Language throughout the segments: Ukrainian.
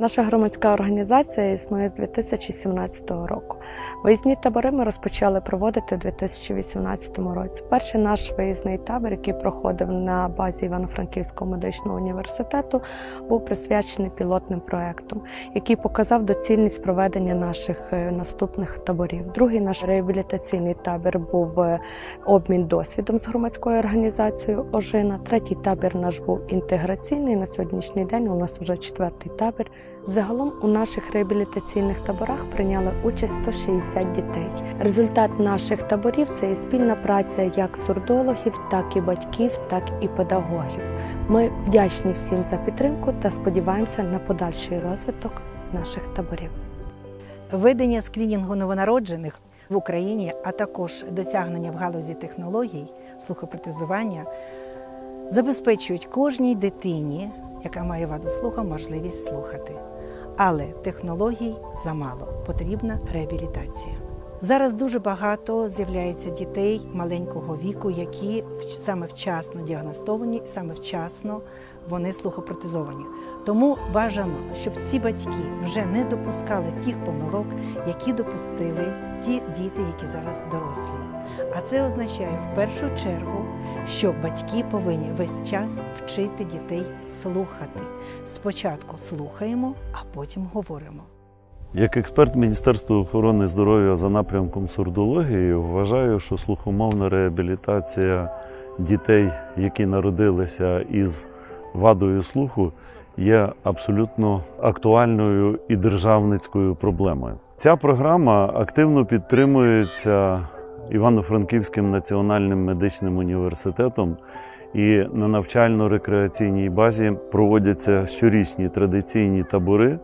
Наша громадська організація існує з 2017 року. Виїзні табори ми розпочали проводити у 2018 році. Перший наш виїзний табір, який проходив на базі Івано-Франківського медичного університету, був присвячений пілотним проектам, який показав доцільність проведення наших е, наступних таборів. Другий наш реабілітаційний табір був е, обмін досвідом з громадською організацією Ожина. Третій табір наш був інтеграційний. На сьогоднішній день у нас вже четвертий табір. Загалом у наших реабілітаційних таборах прийняли участь 160 дітей. Результат наших таборів це і спільна праця як сурдологів, так і батьків, так і педагогів. Ми вдячні всім за підтримку та сподіваємося на подальший розвиток наших таборів. Ведення скрінінгу новонароджених в Україні, а також досягнення в галузі технологій слухопротезування забезпечують кожній дитині, яка має ваду слуха, можливість слухати. Але технологій замало, потрібна реабілітація. Зараз дуже багато з'являється дітей маленького віку, які саме вчасно діагностовані, саме вчасно вони слухопротезовані. Тому бажано, щоб ці батьки вже не допускали тих помилок, які допустили ті діти, які зараз дорослі. А це означає в першу чергу, що батьки повинні весь час вчити дітей слухати. Спочатку слухаємо, а потім говоримо. Як експерт Міністерства охорони здоров'я за напрямком сурдології, вважаю, що слухомовна реабілітація дітей, які народилися із вадою слуху, є абсолютно актуальною і державницькою проблемою. Ця програма активно підтримується Івано-Франківським національним медичним університетом. І на навчально-рекреаційній базі проводяться щорічні традиційні табори,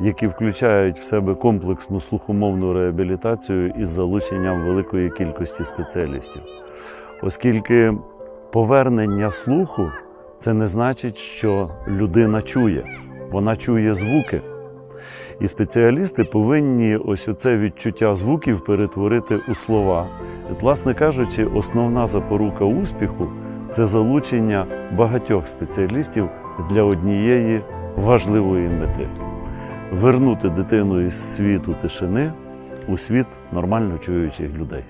які включають в себе комплексну слухомовну реабілітацію із залученням великої кількості спеціалістів. Оскільки повернення слуху це не значить, що людина чує, вона чує звуки. І спеціалісти повинні ось оце відчуття звуків перетворити у слова. От, власне кажучи, основна запорука успіху це залучення багатьох спеціалістів для однієї важливої мети вернути дитину із світу тишини у світ нормально чуючих людей.